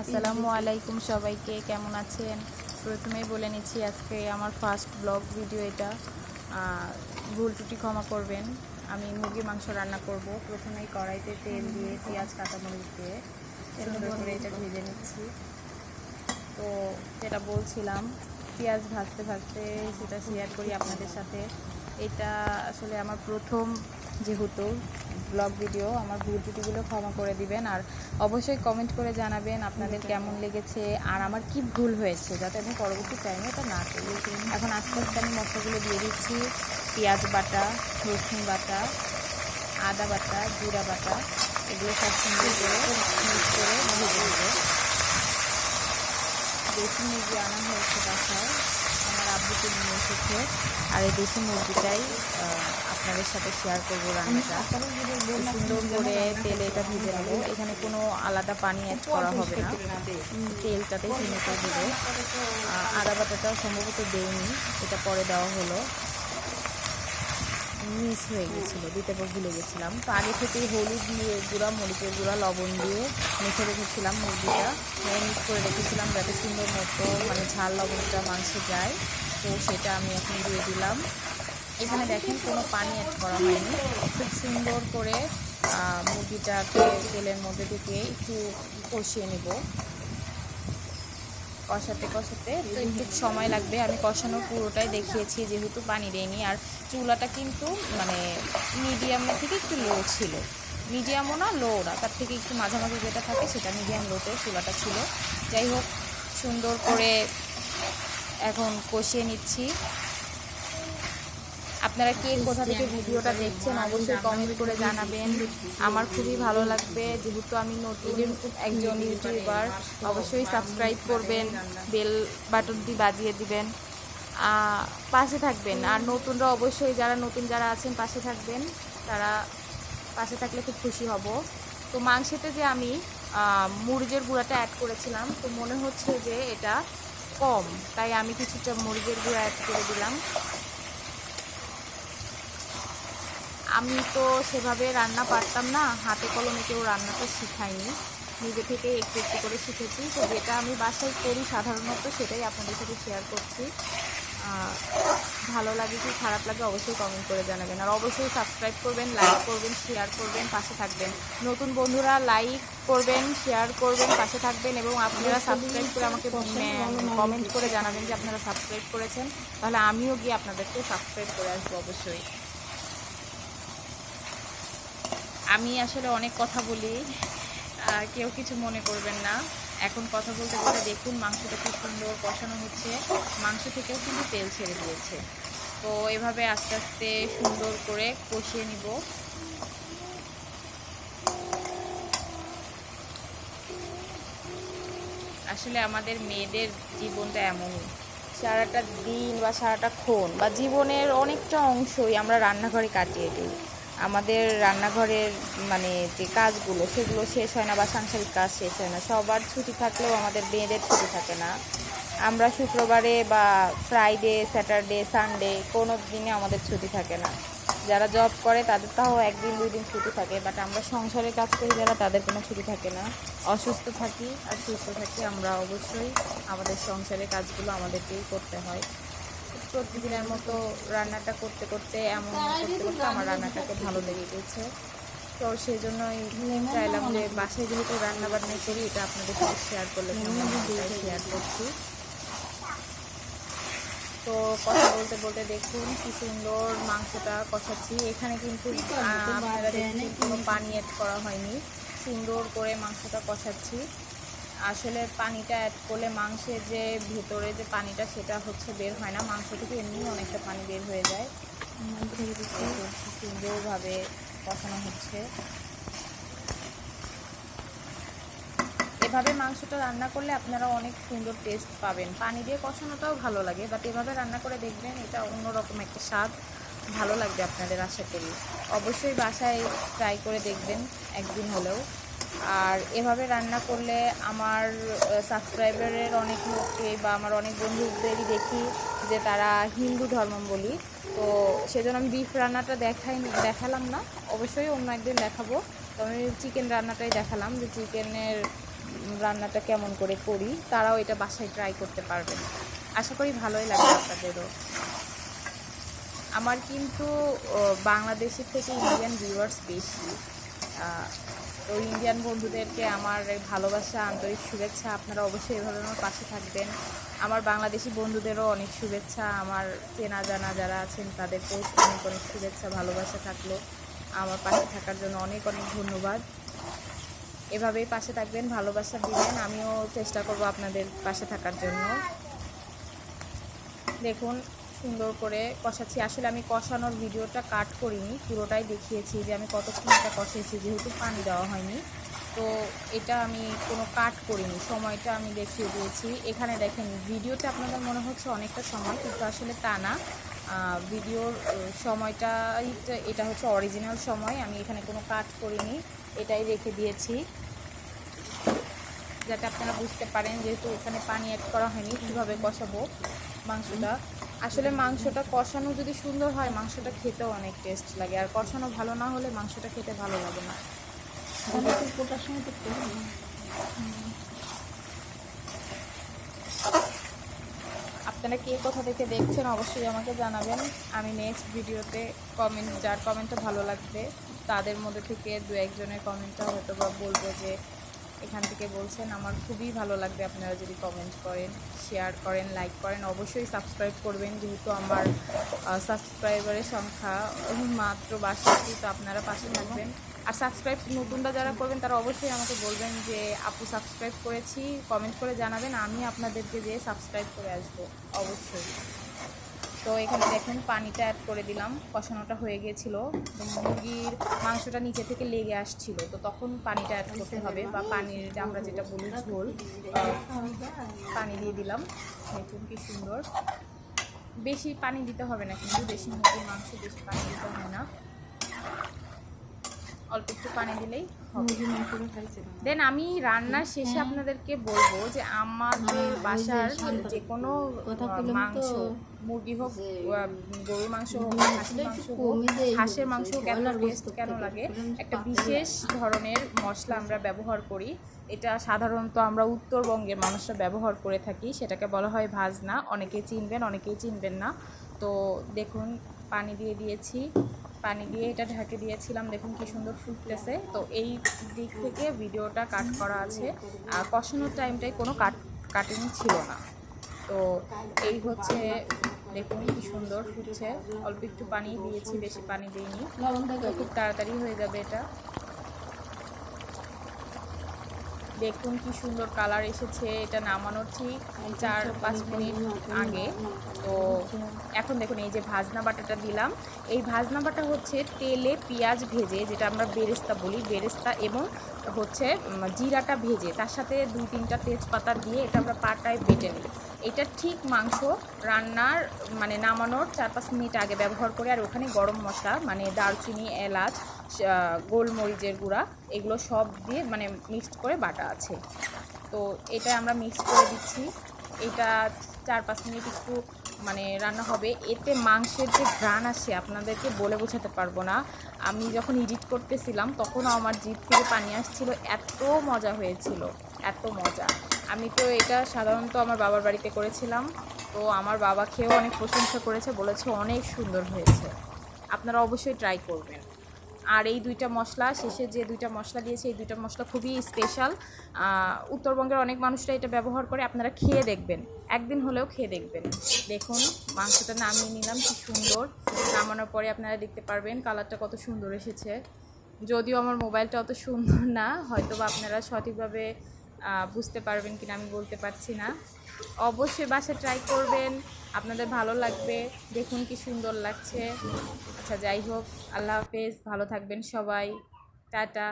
আসসালামু আলাইকুম সবাইকে, কেমন আছেন? প্রথমেই বলে নিচ্ছি আজকে আমার ফার্স্ট ব্লগ ভিডিও এটা। ভুল ত্রুটি ক্ষমা করবেন। আমি মুরগি মাংস রান্না করব। প্রথমেই কড়াইতে তেল দিয়ে পেঁয়াজ, কাঁচামরিচ দিয়ে এটা ভেজে নিচ্ছি। তো যেটা বলছিলাম, পেঁয়াজ ভাজতে ভাজতে সেটা শেয়ার করি আপনাদের সাথে। এটা আসলে আমার প্রথম যেহেতু ব্লগ ভিডিও আমার ভুল ত্রুটিগুলো ক্ষমা করে দিবেন। আর অবশ্যই কমেন্ট করে জানাবেন আপনাদের কেমন লেগেছে আর আমার কি ভুল হয়েছে যাতে আমি পরবর্তী টাইমে এটা না করি। এখন আস্তে আস্তে আমি মশলাগুলো দিয়ে দিচ্ছি। পেঁয়াজ বাটা রসুন বাটা আদা বাটা জিরা বাটা এগুলো সব সুন্দর করে মিক্স করে ভেজে দেবো দেশি মুরগি আনা হয়েছে বাসায় আমার আব্বুকে নিয়ে এসেছে। আর এই দেশি মুরগিটাই আপনাদের সাথে শেয়ার করব রান্নাটা। সুন্দর করে তেলে এটা ভেজে নেব। এখানে কোনো আলাদা পানি অ্যাড করা হবে না। তেলটাতে চিনিটা দেবো আদা বাটাটাও সম্ভবত দেয়নি এটা পরে দেওয়া হলো। মিস হয়ে গেছিল দিতে পর ভুলে গেছিলাম। তো আগে থেকেই হলুদ দিয়ে গুঁড়া মরিচের গুঁড়া লবণ দিয়ে মেখে রেখেছিলাম মুরগিটা। মিক্স করে রেখেছিলাম যাতে সুন্দর মতো মানে ঝাল লবণটা মাংসে যায়। তো সেটা আমি এখন দিয়ে দিলাম। এখানে দেখেন কোনো পানি অ্যাড করা হয়নি। খুব সুন্দর করে মুরগিটাকে তেলের মধ্যে থেকে একটু কষিয়ে নেব। কষাতে কষাতে একটু সময় লাগবে, আমি কষানো পুরোটাই দেখিয়েছি, যেহেতু পানি দেয়নি। আর চুলাটা কিন্তু মানে মিডিয়ামের থেকে একটু লো ছিল। মিডিয়ামও না লো না, তার থেকে একটু মাঝামাঝি যেটা থাকে সেটা মিডিয়াম লোতে চুলাটা ছিল। যাই হোক, সুন্দর করে এখন কষিয়ে নিচ্ছি। আপনারা কে কোথা থেকে ভিডিওটা দেখছেন অবশ্যই কমেন্ট করে জানাবেন। আমার খুবই ভালো লাগবে, যেহেতু আমি নতুন একজন ইউটিউবার অবশ্যই সাবস্ক্রাইব করবেন বেল বাটনটি বাজিয়ে দিবেন পাশে থাকবেন। আর নতুনরা অবশ্যই যারা নতুন যারা আছেন, পাশে থাকবেন, তারা পাশে থাকলে খুব খুশি হব। তো মাংসেতে যে আমি মুরগের গুঁড়াটা অ্যাড করেছিলাম, তো মনে হচ্ছে যে এটা কম, তাই আমি কিছুটা মুরগের গুঁড়া অ্যাড করে দিলাম। আমি তো সেভাবে রান্না পারতাম না। হাতে কলমে কেউ রান্নাটা শিখায়নি। নিজে থেকে একটু একটু করে শিখেছি। তো যেটা আমি বাসায় করি সাধারণত সেটাই আপনাদের সাথে শেয়ার করছি। ভালো লাগে কি খারাপ লাগে অবশ্যই কমেন্ট করে জানাবেন। আর অবশ্যই সাবস্ক্রাইব করবেন লাইক করবেন শেয়ার করবেন পাশে থাকবেন। নতুন বন্ধুরা লাইক করবেন শেয়ার করবেন পাশে থাকবেন এবং আপনারা সাবস্ক্রাইব করে আমাকে কমেন্ট করে জানাবেন যে আপনারা সাবস্ক্রাইব করেছেন। তাহলে আমিও গিয়ে আপনাদেরকে সাবস্ক্রাইব করে আসব অবশ্যই। আমি আসলে অনেক কথা বলি কেউ কিছু মনে করবেন না। এখন কথা বলতে বলতে দেখুন মাংসটা খুব সুন্দর কষানো হচ্ছে। মাংস থেকেও কিন্তু তেল ছেড়ে দিয়েছে। তো এভাবে আস্তে আস্তে সুন্দর করে কষিয়ে নিব। আসলে আমাদের মেয়েদের জীবনটা এমনই সারাটা দিন বা সারাটা ক্ষণ বা জীবনের অনেকটা অংশই আমরা রান্নাঘরে কাটিয়ে দিই। আমাদের রান্নাঘরের মানে যে কাজগুলো, সেগুলো শেষ হয় না বা সাংসারিক কাজ শেষ হয় না। সবার ছুটি থাকলেও আমাদের মেয়েদের ছুটি থাকে না। আমরা শুক্রবারে বা ফ্রাইডে স্যাটারডে সানডে কোনো দিনে আমাদের ছুটি থাকে না। যারা জব করে তাদের তাও একদিন দুই দিন ছুটি থাকে বাট আমরা সংসারের কাজ করি যারা তাদের কোনো ছুটি থাকে না। অসুস্থ থাকি আর সুস্থ থাকি আমরা অবশ্যই। আমাদের সংসারের কাজগুলো আমাদেরকেই করতে হয়। প্রতিদিনের মতো রান্নাটা করতে করতে এমন করতে করতে আমার রান্নাটাকে ভালো লেগে গেছে। তো সেই জন্যই চাইলাম যে বাসায় যেহেতু রান্না বান্না করি, এটা আপনাদের সাথে শেয়ার করলে শেয়ার করছি। তো কথা বলতে বলতে দেখুন কি সুন্দর মাংসটা কষাচ্ছি। এখানে কিন্তু আপনারা কোনো পানি অ্যাড করা হয়নি। সুন্দর করে মাংসটা কষাচ্ছি। আসলে পানিটা অ্যাড করলে মাংসের যে ভেতরে যে পানিটা সেটা হচ্ছে বের হয় না। মাংস থেকে এমনি অনেকটা পানি বের হয়ে যায়। সুন্দরভাবে কষানো হচ্ছে। এভাবে মাংসটা রান্না করলে আপনারা অনেক সুন্দর টেস্ট পাবেন। পানি দিয়ে কষানোটাও ভালো লাগে বাট এভাবে রান্না করে দেখবেন এটা অন্যরকম একটা স্বাদ। ভালো লাগবে আপনাদের আশা করি। অবশ্যই বাসায় ট্রাই করে দেখবেন একদিন হলেও। আর এভাবে রান্না করলে আমার সাবস্ক্রাইবারের অনেক লোককে বা আমার অনেক বন্ধুদেরই দেখি যে তারা হিন্দু ধর্মাবলী তো সেজন্য আমি বিফ রান্নাটা দেখাই, দেখালাম না, অবশ্যই অন্য একদিন দেখাবো। তো আমি চিকেন রান্নাটাই দেখালাম যে চিকেনের রান্নাটা কেমন করে করি, তারাও এটা বাসায় ট্রাই করতে পারবেন আশা করি ভালোই লাগবে আপনাদেরও। আমার কিন্তু বাংলাদেশের থেকে ইন্ডিয়ান ভিউয়ার্স বেশি। তো ইন্ডিয়ান বন্ধুদেরকে আমার ভালোবাসা, আন্তরিক শুভেচ্ছা আপনারা অবশ্যই এভাবে আমার পাশে থাকবেন। আমার বাংলাদেশি বন্ধুদেরও অনেক শুভেচ্ছা, আমার চেনা জানা যারা আছেন তাদেরকেও অনেক অনেক শুভেচ্ছা, ভালোবাসা থাকল। আমার পাশে থাকার জন্য অনেক অনেক ধন্যবাদ। এভাবেই পাশে থাকবেন, ভালোবাসা দিবেন। আমিও চেষ্টা করব আপনাদের পাশে থাকার জন্য। দেখুন সুন্দর করে কষাচ্ছি। আসলে আমি কষানোর ভিডিওটা কাট করিনি, পুরোটাই দেখিয়েছি যে আমি কতক্ষণ এটা কষিয়েছি, যেহেতু পানি দেওয়া হয়নি। তো এটা আমি কোনো কাট করিনি, সময়টা আমি দেখিয়ে দিয়েছি। এখানে দেখেন, ভিডিওতে আপনাদের মনে হচ্ছে অনেকটা সময়, কিন্তু আসলে তা না। ভিডিওর সময়টাই এটা হচ্ছে অরিজিনাল সময়, আমি এখানে কোনো কাট করিনি, এটাই রেখে দিয়েছি। যাতে আপনারা বুঝতে পারেন যেহেতু এখানে পানি অ্যাড করা হয়নি, কীভাবে কষাবো মাংসটা। আসলে মাংসটা কষানো যদি সুন্দর হয়, মাংসটা খেতেও অনেক টেস্ট লাগে। আর কষানো ভালো না হলে মাংসটা খেতে ভালো লাগে না। আপনারা কে কোথা থেকে দেখছেন অবশ্যই আমাকে জানাবেন। আমি নেক্সট ভিডিওতে কমেন্ট যার কমেন্টটা ভালো লাগবে, তাদের মধ্যে থেকে দু একজনের কমেন্টটা হয়তো বা বলব যে এখান থেকে বলছেন, আমার খুবই ভালো লাগবে আপনারা যদি কমেন্ট করেন শেয়ার করেন লাইক করেন। অবশ্যই সাবস্ক্রাইব করবেন, যেহেতু আমার সাবস্ক্রাইবারের সংখ্যা মাত্র বাষট্টি, তো আপনারা পাশে থাকবেন। আর সাবস্ক্রাইব নতুনরা যারা করবেন, তারা অবশ্যই আমাকে বলবেন যে, আপু সাবস্ক্রাইব করেছি। কমেন্ট করে জানাবেন, আমি আপনাদেরকে যেয়ে সাবস্ক্রাইব করে আসব, অবশ্যই। তো এখানে দেখুন পানিটা অ্যাড করে দিলাম কষানোটা হয়ে গিয়েছিল মুরগির মাংসটা নিচে থেকে লেগে আসছিল তো তখন পানিটা অ্যাড করতে হবে বা পানির আমরা যেটা বলি ঝোল পানি দিয়ে দিলাম। দেখুন কি সুন্দর। বেশি পানি দিতে হবে না কিন্তু বেশি মুরগির মাংস বেশি পানি দিতে হয় না। অল্প একটু পানি দিলেই। দেন আমি রান্নার শেষে আপনাদেরকে বলব যে আমাদের বাসার যে কোনো মাংস মুরগি হোক গরুর মাংস হোক হাঁসের মাংস হোক হাঁসের মাংস কেন টেস্ট কেন লাগে? একটা বিশেষ ধরনের মশলা আমরা ব্যবহার করি। এটা সাধারণত আমরা উত্তরবঙ্গের মানুষরা ব্যবহার করে থাকি সেটাকে বলা হয় ভাজনা। অনেকেই চিনবেন অনেকেই চিনবেন না। তো দেখুন পানি দিয়ে দিয়েছি। পানি দিয়ে এটা ঢাকে দিয়েছিলাম দেখুন কি সুন্দর ফুটতেছে। তো এই দিক থেকে ভিডিওটা কাট করা আছে। আর কষানোর টাইমটাই কোনো কাট কাটিং ছিল না। তো এই হচ্ছে, দেখুন কি সুন্দর ফুটছে। অল্প একটু পানি দিয়েছি, বেশি পানি দিইনি। খুব তাড়াতাড়ি হয়ে যাবে এটা। দেখুন কি সুন্দর কালার এসেছে এটা নামানোর ঠিক চার পাঁচ মিনিট আগে। তো এখন দেখুন এই যে ভাজনা বাটাটা দিলাম। এই ভাজনা বাটা হচ্ছে তেলে পেঁয়াজ ভেজে যেটা আমরা বেরেস্তা বলি। বেরেস্তা এবং হচ্ছে জিরাটা ভেজে তার সাথে দুই তিনটা তেজপাতা দিয়ে এটা আমরা পাটায় বেটে নিই। এটা ঠিক মাংস রান্নার মানে নামানোর চার পাঁচ মিনিট আগে ব্যবহার করে আর ওখানে গরম মশলা মানে দারচিনি এলাচ গোলমরিচের গুঁড়া, এগুলো সব দিয়ে মানে মিক্সড করে বাটা আছে। তো এটা আমরা মিক্স করে দিচ্ছি। এটা চার পাঁচ মিনিট একটু মানে রান্না হবে। এতে মাংসের যে ঘ্রাণ আসে, আপনাদেরকে বলে বোঝাতে পারব না। আমি যখন এডিট করতেছিলাম, তখনও আমার জিভ থেকে পানি আসছিল। এত মজা হয়েছিল, এত মজা। আমি তো এটা সাধারণত আমার বাবার বাড়িতে করেছিলাম। তো আমার বাবা খেয়েও অনেক প্রশংসা করেছে, বলেছে অনেক সুন্দর হয়েছে। আপনারা অবশ্যই ট্রাই করবেন। আর এই দুইটা মশলা, শেষে যে দুইটা মশলা দিয়েছে, এই দুইটা মশলা খুবই স্পেশাল উত্তরবঙ্গের অনেক মানুষরা এটা ব্যবহার করে, আপনারা খেয়ে দেখবেন। একদিন হলেও খেয়ে দেখবেন। দেখুন, মাংসটা নামিয়ে নিলাম, কি সুন্দর। নামানোর পরে আপনারা দেখতে পারবেন কালারটা কত সুন্দর এসেছে। যদিও আমার মোবাইলটা অত সুন্দর না হয়তো বা আপনারা সঠিকভাবে বুঝতে পারবেন কিনা, আমি বলতে পারছি না। অবশ্যই বাসা ট্রাই করবেন। আপনাদের ভালো লাগবে। দেখুন কি সুন্দর লাগছে। আচ্ছা যাই হোক, আল্লাহ হাফেজ। ভালো থাকবেন সবাই। টাটা।